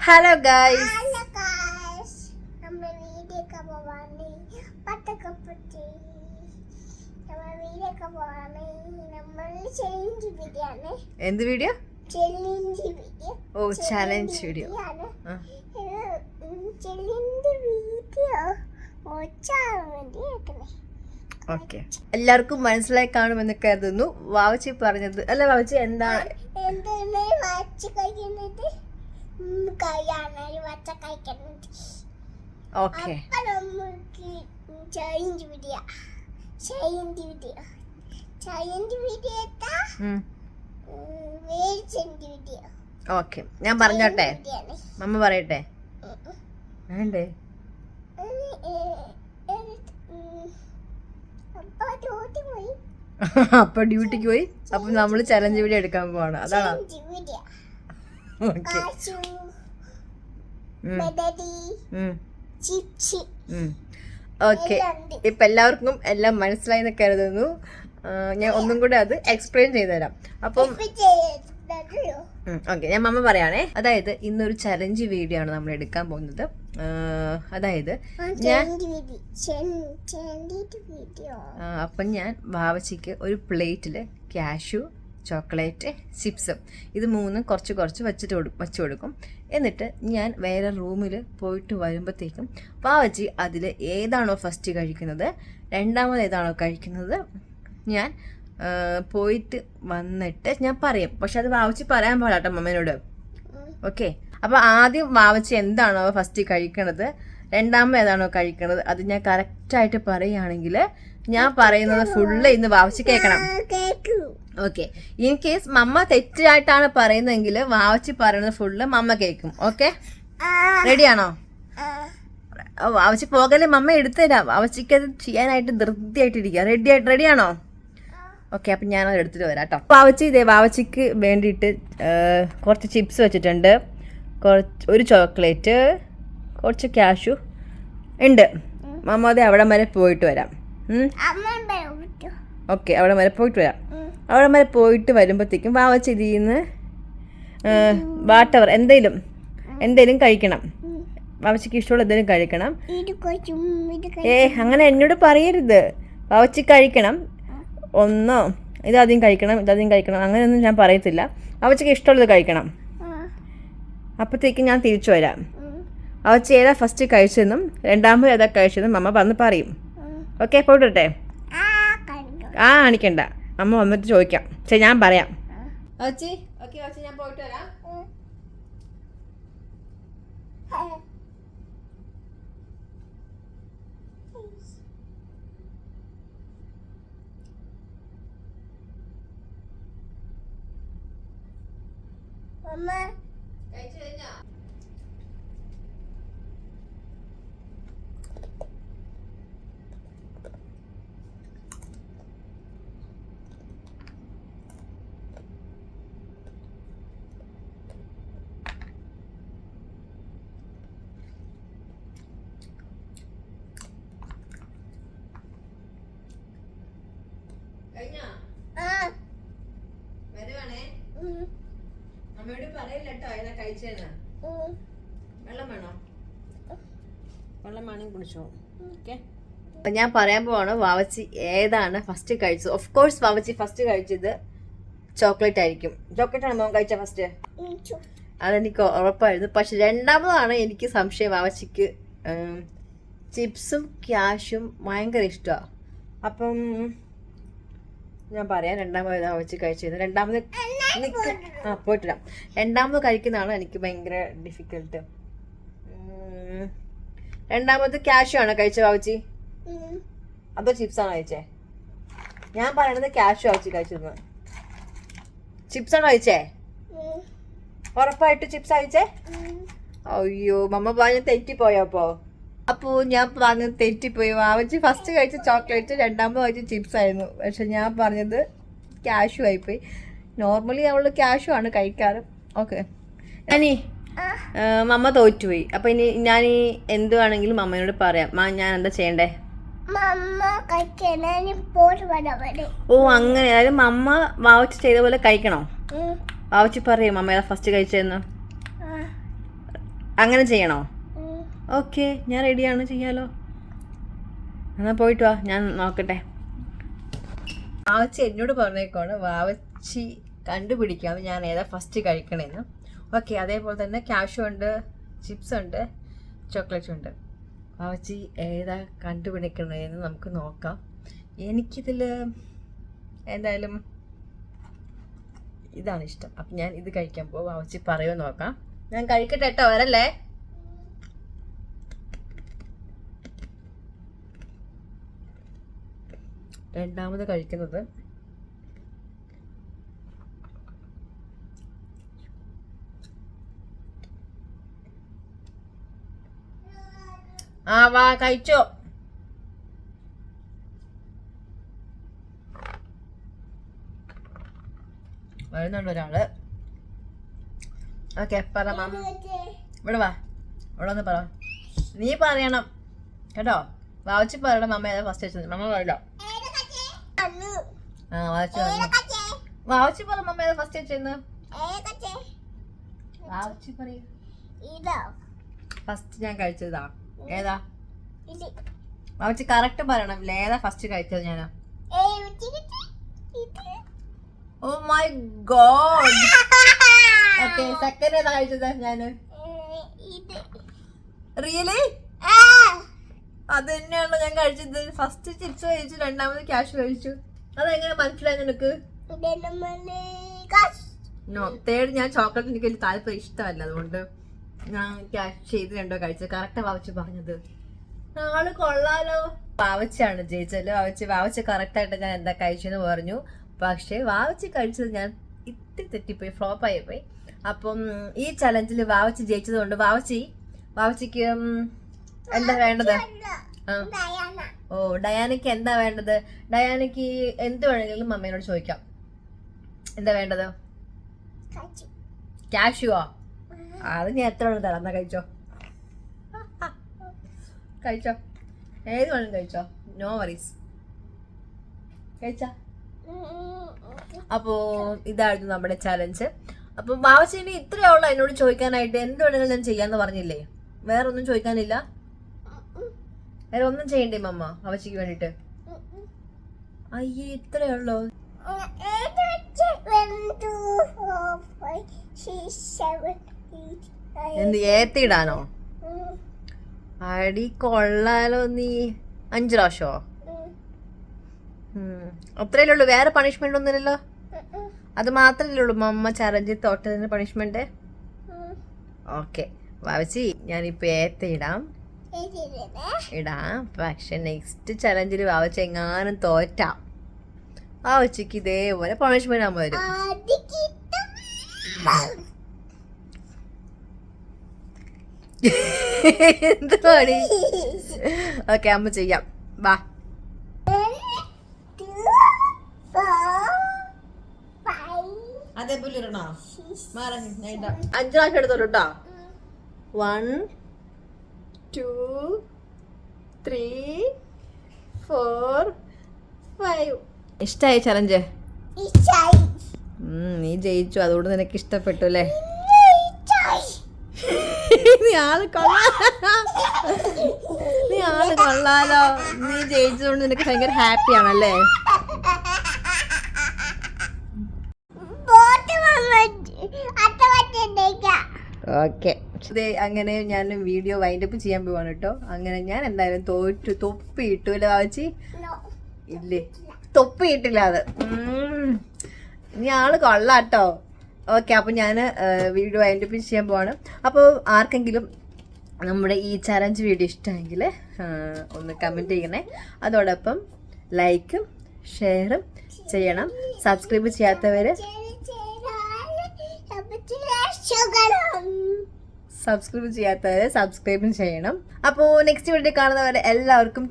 Hello guys എന്ത് video oh challenge video okay എല്ലാവർക്കും മനസ്സിലായി കാണുമെന്ന് കരുതുന്നു. വാവച്ചി പറഞ്ഞത് അല്ല വാവച്ചി എന്താണ് വച്ച ഓക്കെ അപ്പൊ നമുക്ക് വീഡിയോ വീഡിയോ വീഡിയോ എത്താ വീഡിയോ ഓക്കെ ഞാൻ പറഞ്ഞോട്ടെ? മമ്മ പറയട്ടെ? വേണ്ടേ? അപ്പൊ ഡ്യൂട്ടിക്ക് പോയി. അപ്പൊ നമ്മൾ ചലഞ്ച് വീഡിയോ എടുക്കാൻ പോവാണ്. അതാണോ? ഓക്കെ ഓക്കെ എല്ലാം ഉണ്ട്. ഇപ്പൊ എല്ലാവർക്കും എല്ലാം മനസ്സിലായി എന്ന് കരുതുന്നു. ഞാൻ ഒന്നും കൂടെ അത് എക്സ്പ്ലെയിൻ ചെയ്തു തരാം. അപ്പം ഓക്കെ ഞാൻ മമ്മ പറയാണേ അതായത് ഇന്നൊരു ചലഞ്ച് വീഡിയോ ആണ് നമ്മൾ എടുക്കാൻ പോകുന്നത്. അതായത് ഞാൻ അപ്പം ഞാൻ വാവച്ചിക്ക് ഒരു പ്ലേറ്റിൽ കാഷ്യൂ ചോക്ലേറ്റ് ചിപ്സും. ഇത് മൂന്നും കുറച്ച് കുറച്ച് വെച്ചിട്ട് വെച്ച് കൊടുക്കും. എന്നിട്ട് ഞാൻ വേറെ റൂമിൽ പോയിട്ട് വരുമ്പോഴത്തേക്കും വാവച്ചി അതിൽ ഏതാണോ ഫസ്റ്റ് കഴിക്കുന്നത് രണ്ടാമത് ഏതാണോ കഴിക്കുന്നത് ഞാൻ പോയിട്ട് വന്നിട്ട് ഞാൻ പറയും. പക്ഷെ അത് വാവച്ചി പറയാൻ പാടാട്ടോ മമ്മേനോട് ഓക്കെ? അപ്പോൾ ആദ്യം വാവച്ചി എന്താണോ ഫസ്റ്റ് കഴിക്കണത് രണ്ടാമത് ഏതാണോ കഴിക്കണത് അത് ഞാൻ കറക്റ്റായിട്ട് പറയുകയാണെങ്കിൽ ഞാൻ പറയുന്നത് ഫുള്ള് ഇന്ന് വാവച്ചി കേൾക്കണം. ഓക്കെ ഇൻ കേസ് മമ്മ തെറ്റായിട്ടാണ് പറയുന്നതെങ്കിൽ വാവച്ചി പറയുന്നത് ഫുള്ള് മമ്മ കേൾക്കും. ഓക്കെ റെഡിയാണോ വാവച്ചി പോകല്ലേ? മമ്മ എടുത്തുതരാം. വാവച്ചിക്ക് അത് ചെയ്യാനായിട്ട് ധൃതിയായിട്ടിരിക്കുക. റെഡി ആയിട്ട് റെഡിയാണോ ഓക്കെ അപ്പം ഞാനത് എടുത്തിട്ട് വരാം കേട്ടോ. വാവച്ചി ഇതേ വാവച്ചിക്ക് വേണ്ടിയിട്ട് കുറച്ച് ചിപ്സ് വെച്ചിട്ടുണ്ട്. കുറച്ച് ഒരു ചോക്ലേറ്റ് കുറച്ച് ക്യാഷു ഉണ്ട്. മമ്മ അതെ അവിടെ വരെ പോയിട്ട് വരാം. ഓക്കെ അവിടെ വരെ പോയിട്ട് വരാം. അവിടെ വരെ പോയിട്ട് വരുമ്പോഴത്തേക്കും വാവച്ചി ഇതിൽ നിന്ന് വാട്ടവർ എന്തേലും എന്തേലും കഴിക്കണം. വാവച്ചിക്ക് ഇഷ്ടമുള്ള എന്തെങ്കിലും കഴിക്കണം. ഏ അങ്ങനെ എന്നോട് പറയരുത്. വാവച്ചി കഴിക്കണം. ഒന്നോ ഇതാദ്യം കഴിക്കണം ഇതാദ്യം കഴിക്കണം അങ്ങനെയൊന്നും ഞാൻ പറയത്തില്ല. അവച്ചയ്ക്ക് ഇഷ്ടമുള്ളത് കഴിക്കണം. അപ്പോഴത്തേക്ക് ഞാൻ തിരിച്ചു വരാം. അവച്ച ഏതാ ഫസ്റ്റ് കഴിച്ചതെന്നും രണ്ടാമത് ഏതാ കഴിച്ചതെന്നും അമ്മ വന്ന് പറയും. ഓക്കെ പോയിട്ടെ ആ കാണിക്കണ്ട. അമ്മ വന്നിട്ട് ചോദിക്കാം. ശരി ഞാൻ പറയാം. അവച്ചി ഓക്കെ അവച്ചി ഞാൻ പോയിട്ട് വരാം. അമ്മ അമ്മയോട് പറയില്ല കേട്ടോ ഏതാ കഴിച്ചേന്ന്. വെള്ളം വേണോ? വെള്ളം വേണമെങ്കിൽ കുടിച്ചോ. ഓക്കെ. അപ്പം ഞാൻ പറയാൻ പോവാണ് വാവച്ചി ഏതാണ് ഫസ്റ്റ് കഴിച്ചത്? ഓഫ് കോഴ്സ് വാവച്ചി ഫസ്റ്റ് കഴിച്ചത് ചോക്ലേറ്റ് ആയിരിക്കും. ചോക്ലേറ്റ് ആണ് മോൻ കഴിച്ച ഫസ്റ്റ്. അതെനിക്ക് ഉറപ്പായിരുന്നു. പക്ഷെ രണ്ടാമതാണ് എനിക്ക് സംശയം വാവച്ചിക്ക് ചിപ്സും ക്യാഷും ഭയങ്കര ഇഷ്ടമാണ് അപ്പം ഞാൻ പറയാം രണ്ടാമത് വെച്ച് കഴിച്ചിരുന്നു രണ്ടാമത് ആ പോയിട്ടില്ല. രണ്ടാമത് കഴിക്കുന്നതാണ് എനിക്ക് ഭയങ്കര ഡിഫിക്കൽട്ട് രണ്ടാമത് ക്യാഷ് ആണോ കഴിച്ചത് ഉം, അതോ ചിപ്സ് ആണോ കഴിച്ചേ? ഞാൻ പറയണത് ക്യാഷ് കഴിച്ചത്. ചിപ്സ് ആണോ കഴിച്ചേ? ഉറപ്പായിട്ട് ചിപ്സ് കഴിച്ചേ? ഉം. അയ്യോ മമ്മ പറഞ്ഞ തെറ്റിപ്പോയോ അപ്പോ? അപ്പോ ഞാൻ പറഞ്ഞത് തെറ്റിപ്പോയി. വാവച്ച് ഫസ്റ്റ് കഴിച്ച ചോക്ലേറ്റ് രണ്ടാമത് കഴിച്ച ചിപ്സ് ആയിരുന്നു. പക്ഷെ ഞാൻ പറഞ്ഞത് ക്യാഷു ആയിപ്പോയി. നോർമലി അവൾ ക്യാഷു ആണ് കഴിക്കാറ്. ഓക്കെ ഞാനീ മമ്മ തോറ്റുപോയി. അപ്പൊ ഇനി ഞാൻ ഈ എന്ത് വേണമെങ്കിലും മമ്മയോട് പറയാം. മാ ഞാൻ എന്താ ചെയ്യണ്ടേ ഓ അങ്ങനെ. അതായത് മമ്മ വാവച്ച് ചെയ്ത പോലെ കഴിക്കണോ? വാവച്ച് പറയും മമ്മ ഫസ്റ്റ് കഴിച്ചതെന്ന്. അങ്ങനെ ചെയ്യണോ. ഓക്കെ ഞാൻ റെഡിയാണ്. ചെയ്യാലോ? എന്നാൽ പോയിട്ട് വാ ഞാൻ നോക്കട്ടെ. വാവച്ചി എന്നോട് പറഞ്ഞേക്കാണ് വാവച്ചി കണ്ടുപിടിക്കാം ഞാൻ ഏതാ ഫസ്റ്റ് കഴിക്കണമെന്ന് ഓക്കെ അതേപോലെ തന്നെ ക്യാഷും ഉണ്ട് ചിപ്സ് ഉണ്ട് ചോക്ലേറ്റും ഉണ്ട്. വാവച്ചി ഏതാ കണ്ടുപിടിക്കണേന്ന് നമുക്ക് നോക്കാം. എനിക്കിതിൽ എന്തായാലും ഇതാണ് ഇഷ്ടം. അപ്പം ഞാൻ ഇത് കഴിക്കാൻ പോകും വാവച്ചി പറയുമോ നോക്കാം. ഞാൻ കഴിക്കട്ടെ കേട്ടോ വരല്ലേ? രണ്ടാമത് കഴിക്കുന്നത് ആ വാ കഴിച്ചോ? വരുന്നുണ്ട് ഒരാൾ. ഓക്കെ പറ മാം ഇവിടെ വാ. ഇവിടെ ഒന്ന് പറ. നീ പറയണം. കേട്ടോ? വാവച്ചി പറയണം മമ്മ ഏതാ ഫസ്റ്റ് വെച്ചത്? മമ്മ പറയല്ലോ. ആ വാവച്ചി കച്ചേ? വാവച്ചി പറ മമ്മ ഫസ്റ്റ് കച്ചേ? വാവച്ചി പറയൂ? ഫസ്റ്റ് ഞാൻ കഴിച്ചതാ ഏതാ. വാവച്ചി കറക്റ്റ് പറയണം ഏതാ ഫസ്റ്റ് കഴിച്ചത്? ഇത്. Oh my god okay second ഏതാ കഴിച്ചത് ഞാൻ. റിയലി ആ. അത് തന്നെയാണല്ലോ ഞാൻ കഴിച്ചത്. ഫസ്റ്റ് ചിപ്സ് കഴിച്ചു രണ്ടാമത് ക്യാഷ് കഴിച്ചു. അതെങ്ങനെ മനസ്സിലായി നിനക്ക്. നോ തേർഡ് ഞാൻ ചോക്ലേറ്റ് എനിക്ക് വലിയ താല്പര്യം ഇഷ്ടമല്ല. അതുകൊണ്ട് ഞാൻ ക്യാഷ് ചെയ്ത് രണ്ടോ കഴിച്ചത്. കറക്റ്റ് വാവച്ച് പറഞ്ഞത്. ആൾ കൊള്ളാലോ. വാവച്ചാണ് ജയിച്ചത്. വാവച്ച് വാവച്ച് കറക്റ്റ് ആയിട്ട് ഞാൻ എന്താ കഴിച്ചെന്ന് പറഞ്ഞു. പക്ഷേ വാവച്ച് കഴിച്ചത് ഞാൻ ഇത്തിരി തെറ്റിപ്പോയി ഫ്ലോപ്പ് ആയി പോയി അപ്പം ഈ ചലഞ്ചിൽ വാവച്ച് ജയിച്ചത് കൊണ്ട് വാവച്ചി വാവച്ചിക്ക് എന്താ വേണ്ടത്. ഓ ഡയാനയ്ക്ക് എന്താ വേണ്ടത്? ഡയാനയ്ക്ക് എന്ത് വേണമെങ്കിലും അമ്മേനോട് ചോദിക്കാം. എന്താ വേണ്ടത്. ക്യാഷുവോ അത് ഞാൻ എത്ര വേണം തരാം. എന്നാ കഴിച്ചോ? കഴിച്ചോ? ഏത് വേണം കഴിച്ചോ? നോ വറീസ് കഴിച്ചോ? അപ്പോൾ അപ്പോ ഇതായിരുന്നു നമ്മുടെ ചലഞ്ച് അപ്പൊ ഇത്രയേ ഉള്ളൂ എന്നോട് ചോദിക്കാനായിട്ട്. എന്ത് വേണമെങ്കിലും ഞാൻ ചെയ്യാന്ന് പറഞ്ഞില്ലേ? വേറൊന്നും ചോദിക്കാനില്ല. വേറെ ഒന്നും ചെയ്യണ്ടേ മമ്മ അവച്ചിക്ക് വേണ്ടിട്ട് അയ്യേ ഇത്രയേ ഉള്ളോ. എന്ത് ഏത്തിടാനോ അടി കൊള്ളാലോ നീ അഞ്ചു പ്രാവശ്യമോ. ഉം. അത്രയല്ലേ ഉള്ളൂ വേറെ പണിഷ്മെന്റ് ഒന്നുമില്ലല്ലോ. അത് മാത്രമല്ലേ ഉള്ളൂ മമ്മ ചരഞ്ചി തോട്ടതിന് പണിഷ്മെന്റ്. ഓക്കെ വാവച്ചി ഞാനിപ്പോ ഏത്ത ഇടാം. പക്ഷെ നെക്സ്റ്റ് ചലഞ്ചിൽ വാവച്ച എങ്ങാനും തോറ്റാ. വാവച്ചക്ക് ഇതേപോലെ പണിഷ്മെന്റ് ആകുമ്പോൾ വരും. ഓക്കെ അമ്മ ചെയ്യാം. വാ. അതേപോലെ അഞ്ചു പ്രാവശ്യം എടുത്തോളൂ കേട്ടോ one two three four five ഇഷ്ടായി ചലഞ്ച്. നീ ജയിച്ചു. അതുകൊണ്ട് നിനക്ക് ഇഷ്ടപ്പെട്ടു അല്ലേ. നീ ആൾ കൊള്ളാ. നീ ആൾ കൊള്ളാലോ. നീ ജയിച്ചതുകൊണ്ട് നിനക്ക് ഭയങ്കര ഹാപ്പി ആണല്ലേ ഓക്കെ അങ്ങനെ ഞാൻ വീഡിയോ വൈൻഡപ്പ് ചെയ്യാൻ പോവാണ് കേട്ടോ അങ്ങനെ ഞാൻ എന്തായാലും തോറ്റു തൊപ്പി ഇട്ടൂല വാച്ചി ഇല്ലേ? തൊപ്പി ഇട്ടില്ല അത്. ഇനി നീ ആൾ കൊള്ളാട്ടോ. ഓക്കെ അപ്പോൾ ഞാൻ വീഡിയോ വൈൻഡപ്പ് ചെയ്യാൻ പോവാണ്. അപ്പോൾ ആർക്കെങ്കിലും നമ്മുടെ ഈ ചലഞ്ച് വീഡിയോ ഇഷ്ടമെങ്കിൽ ഒന്ന് കമന്റ് ചെയ്യണേ. അതോടൊപ്പം ലൈക്കും ഷെയറും ചെയ്യണം. സബ്സ്ക്രൈബ് ചെയ്യാത്തവർ സബ്സ്ക്രൈബ് ചെയ്യാത്തവരെ സബ്സ്ക്രൈബും ചെയ്യണം. അപ്പോ നെക്സ്റ്റ് വീഡിയോ കാണുന്നവരെ എല്ലാവർക്കും